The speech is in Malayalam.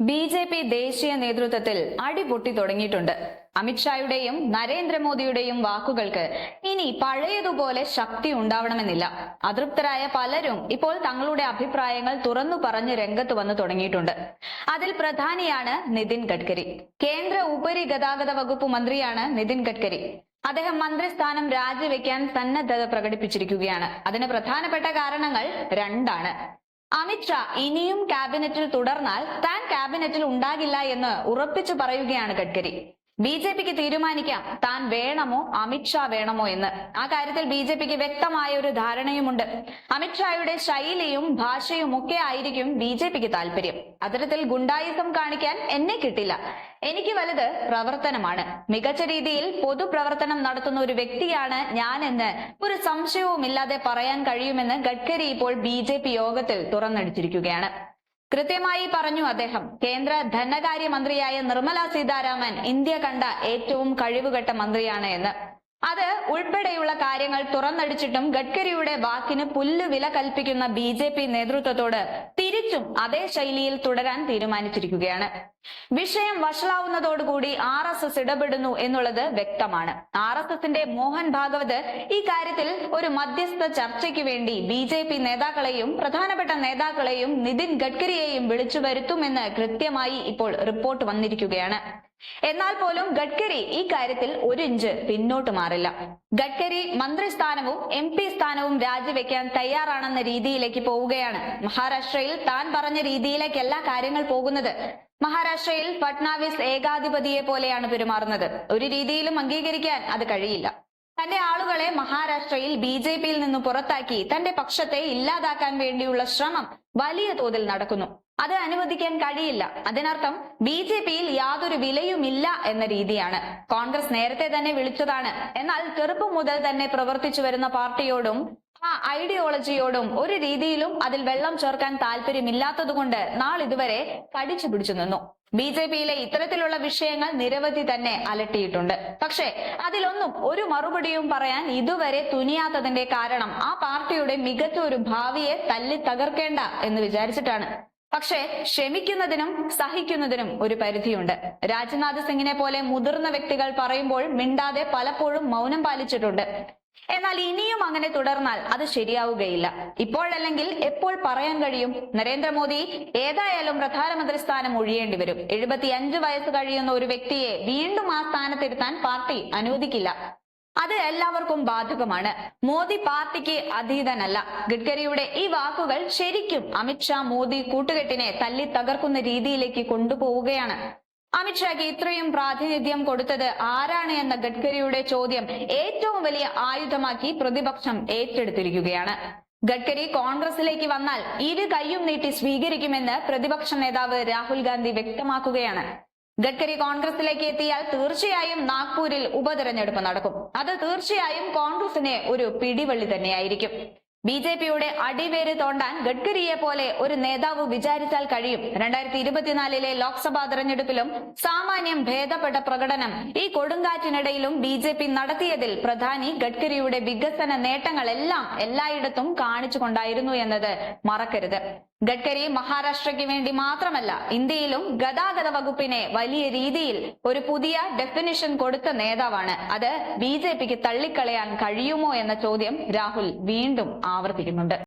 ബി ജെ പി ദേശീയ നേതൃത്വത്തിൽ അടിപൊട്ടി തുടങ്ങിയിട്ടുണ്ട്. അമിത്ഷായുടെയും നരേന്ദ്രമോദിയുടെയും വാക്കുകൾക്ക് ഇനി പഴയതുപോലെ ശക്തി ഉണ്ടാവണമെന്നില്ല. അതൃപ്തരായ പലരും ഇപ്പോൾ തങ്ങളുടെ അഭിപ്രായങ്ങൾ തുറന്നു പറഞ്ഞ് രംഗത്ത് വന്നു തുടങ്ങിയിട്ടുണ്ട്. അതിൽ പ്രധാനിയാണ് നിതിൻ ഗഡ്കരി. കേന്ദ്ര ഉപരി ഗതാഗത വകുപ്പ് മന്ത്രിയാണ് നിതിൻ ഗഡ്കരി. അദ്ദേഹം മന്ത്രിസ്ഥാനം രാജിവെക്കാൻ സന്നദ്ധത പ്രകടിപ്പിച്ചിരിക്കുകയാണ്. അതിന് പ്രധാനപ്പെട്ട കാരണങ്ങൾ രണ്ടാണ്. അമിത്ഷാ ഇനിയും ക്യാബിനറ്റിൽ തുടർന്നാൽ താൻ ക്യാബിനറ്റിൽ ഉണ്ടാകില്ല എന്ന് ഉറപ്പിച്ചു പറയുകയാണ് ഗഡ്കരി. ബി ജെ പിക്ക് തീരുമാനിക്കാം. താൻ വേണമോ അമിത്ഷാ വേണമോ എന്ന്. ആ കാര്യത്തിൽ ബി ജെ പിക്ക് വ്യക്തമായ ഒരു ധാരണയുമുണ്ട്. അമിത്ഷായുടെ ശൈലിയും ഭാഷയും ഒക്കെ ആയിരിക്കും ബി ജെ പിക്ക് താല്പര്യം. അത്തരത്തിൽ ഗുണ്ടായുസം കാണിക്കാൻ എന്നെ കിട്ടില്ല. എനിക്ക് വലുത് പ്രവർത്തനമാണ്. മികച്ച രീതിയിൽ പൊതുപ്രവർത്തനം നടത്തുന്ന ഒരു വ്യക്തിയാണ് ഞാൻ എന്ന് ഒരു സംശയവുമില്ലാതെ പറയാൻ കഴിയുമെന്ന് ഗഡ്കരി ഇപ്പോൾ ബി യോഗത്തിൽ തുറന്നടിച്ചിരിക്കുകയാണ്. കൃത്യമായി പറഞ്ഞു അദ്ദേഹം. കേന്ദ്ര ധനകാര്യ മന്ത്രിയായ നിർമ്മല സീതാരാമൻ ഇന്ത്യ കണ്ട ഏറ്റവും കഴിവുകെട്ട മന്ത്രിയാണ് എന്ന്. അത് ഉൾപ്പെടെയുള്ള കാര്യങ്ങൾ തുറന്നടിച്ചിട്ടും ഗഡ്കരിയുടെ വാക്കിന് പുല്ല് വില കൽപ്പിക്കുന്ന ബി ജെ പി നേതൃത്വത്തോട് തിരിച്ചും അതേ ശൈലിയിൽ തുടരാൻ തീരുമാനിച്ചിരിക്കുകയാണ്. വിഷയം വഷളാവുന്നതോടുകൂടി ആർ എസ് എസ് ഇടപെടുന്നു എന്നുള്ളത് വ്യക്തമാണ്. ആർ എസ് എസിന്റെ മോഹൻ ഭാഗവത് ഈ കാര്യത്തിൽ ഒരു മധ്യസ്ഥ ചർച്ചയ്ക്ക് വേണ്ടി ബി ജെ പി നേതാക്കളെയും പ്രധാനപ്പെട്ട നേതാക്കളെയും നിതിൻ ഗഡ്കരിയെയും വിളിച്ചു വരുത്തുമെന്ന് കൃത്യമായി ഇപ്പോൾ റിപ്പോർട്ട് വന്നിരിക്കുകയാണ്. എന്നാൽ പോലും ഗഡ്കരി ഈ കാര്യത്തിൽ ഒരു ഇഞ്ച് പിന്നോട്ട് മാറില്ല. ഗഡ്കരി മന്ത്രിസ്ഥാനവും എം പി സ്ഥാനവും രാജിവെക്കാൻ തയ്യാറാണെന്ന രീതിയിലേക്ക് പോവുകയാണ്. മഹാരാഷ്ട്രയിൽ താൻ പറഞ്ഞ രീതിയിലേക്കല്ല കാര്യങ്ങൾ പോകുന്നത് മഹാരാഷ്ട്രയിൽ ഫട്നാവിസ് ഏകാധിപതിയെ പോലെയാണ് പെരുമാറുന്നത്. ഒരു രീതിയിലും അംഗീകരിക്കാൻ അത് കഴിയില്ല. തന്റെ ആളുകളെ മഹാരാഷ്ട്രയിൽ ബി ജെ പിയിൽ നിന്ന് പുറത്താക്കി തന്റെ പക്ഷത്തെ ഇല്ലാതാക്കാൻ വേണ്ടിയുള്ള ശ്രമം വലിയ തോതിൽ നടക്കുന്നു. അത് അനുവദിക്കാൻ കഴിയില്ല. അതിനർത്ഥം ബി ജെ പിയിൽ യാതൊരു വിലയുമില്ല എന്ന രീതിയാണ്. കോൺഗ്രസ് നേരത്തെ തന്നെ വിളിച്ചതാണ്. എന്നാൽ ചെറുപ്പം മുതൽ തന്നെ പ്രവർത്തിച്ചു വരുന്ന പാർട്ടിയോടും ആ ഐഡിയോളജിയോടും ഒരു രീതിയിലും അതിൽ വെള്ളം ചേർക്കാൻ താല്പര്യമില്ലാത്തതുകൊണ്ട് നാളിതുവരെ കടിച്ചു പിടിച്ചു നിന്നു. ബി ജെ പിയിലെ ഇത്തരത്തിലുള്ള വിഷയങ്ങൾ നിരവധി തന്നെ അലട്ടിയിട്ടുണ്ട്. പക്ഷേ അതിലൊന്നും ഒരു മറുപടിയും പറയാൻ ഇതുവരെ തുനിയാത്തതിന്റെ കാരണം ആ പാർട്ടിയുടെ മികച്ച ഒരു ഭാവിയെ തല്ലി തകർക്കേണ്ട എന്ന് വിചാരിച്ചിട്ടാണ്. പക്ഷേ ക്ഷമിക്കുന്നതിനും സഹിക്കുന്നതിനും ഒരു പരിധിയുണ്ട്. രാജ്നാഥ് സിംഗിനെ പോലെ മുതിർന്ന വ്യക്തികൾ പറയുമ്പോൾ മിണ്ടാതെ പലപ്പോഴും മൗനം പാലിച്ചിട്ടുണ്ട്. എന്നാൽ ഇനിയും അങ്ങനെ തുടർന്നാൽ അത് ശരിയാവുകയില്ല. ഇപ്പോഴല്ലെങ്കിൽ എപ്പോൾ പറയാൻ കഴിയും? നരേന്ദ്രമോദി ഏതായാലും പ്രധാനമന്ത്രി സ്ഥാനം ഒഴിയേണ്ടി വരും. എഴുപത്തി അഞ്ച് വയസ്സ് കഴിയുന്ന ഒരു വ്യക്തിയെ വീണ്ടും ആ സ്ഥാനത്തിരുത്താൻ പാർട്ടി അനുവദിക്കില്ല. അത് എല്ലാവർക്കും ബാധകമാണ്. മോദി പാർട്ടിക്ക് അതീതനല്ല. ഗഡ്കരിയുടെ ഈ വാക്കുകൾ ശരിക്കും അമിത്ഷാ മോദി കൂട്ടുകെട്ടിനെ തല്ലി തകർക്കുന്ന രീതിയിലേക്ക് കൊണ്ടുപോവുകയാണ്. അമിത്ഷാക്ക് ഇത്രയും പ്രാതിനിധ്യം കൊടുത്തത് ആരാണ് എന്ന ഗഡ്കരിയുടെ ചോദ്യം ഏറ്റവും വലിയ ആയുധമാക്കി പ്രതിപക്ഷം ഏറ്റെടുത്തിരിക്കുകയാണ്. ഗഡ്കരി കോൺഗ്രസിലേക്ക് വന്നാൽ ഇരു കൈയും നീട്ടി സ്വീകരിക്കുമെന്ന് പ്രതിപക്ഷ നേതാവ് രാഹുൽ ഗാന്ധി വ്യക്തമാക്കുകയാണ്. ഗഡ്കരി കോൺഗ്രസിലേക്ക് എത്തിയാൽ തീർച്ചയായും നാഗ്പൂരിൽ ഉപതെരഞ്ഞെടുപ്പ് നടക്കും. അത് തീർച്ചയായും കോൺഗ്രസിനെ ഒരു പിടിവള്ളി തന്നെയായിരിക്കും. ബി ജെ പിയുടെ അടിവേര് തോണ്ടാൻ ഗഡ്കരിയെ പോലെ ഒരു നേതാവ് വിചാരിച്ചാൽ കഴിയും. രണ്ടായിരത്തി ഇരുപത്തിനാലിലെ ലോക്സഭാ തെരഞ്ഞെടുപ്പിലും സാമാന്യം ഭേദപ്പെട്ട പ്രകടനം ഈ കൊടുങ്കാറ്റിനിടയിലും ബി ജെ പി നടത്തിയതിൽ പ്രധാനി ഗഡ്കരിയുടെ വികസന നേട്ടങ്ങളെല്ലാം എല്ലായിടത്തും കാണിച്ചുകൊണ്ടായിരുന്നു എന്നത് മറക്കരുത്. ഗഡ്കരി മഹാരാഷ്ട്രയ്ക്ക് വേണ്ടി മാത്രമല്ല ഇന്ത്യയിലും ഗതാഗത വകുപ്പിനെ വലിയ രീതിയിൽ ഒരു പുതിയ ഡെഫിനിഷൻ കൊടുത്ത നേതാവാണ്. അത് ബി തള്ളിക്കളയാൻ കഴിയുമോ എന്ന ചോദ്യം രാഹുൽ വീണ്ടും ആവർത്തിക്കുന്നുണ്ട്.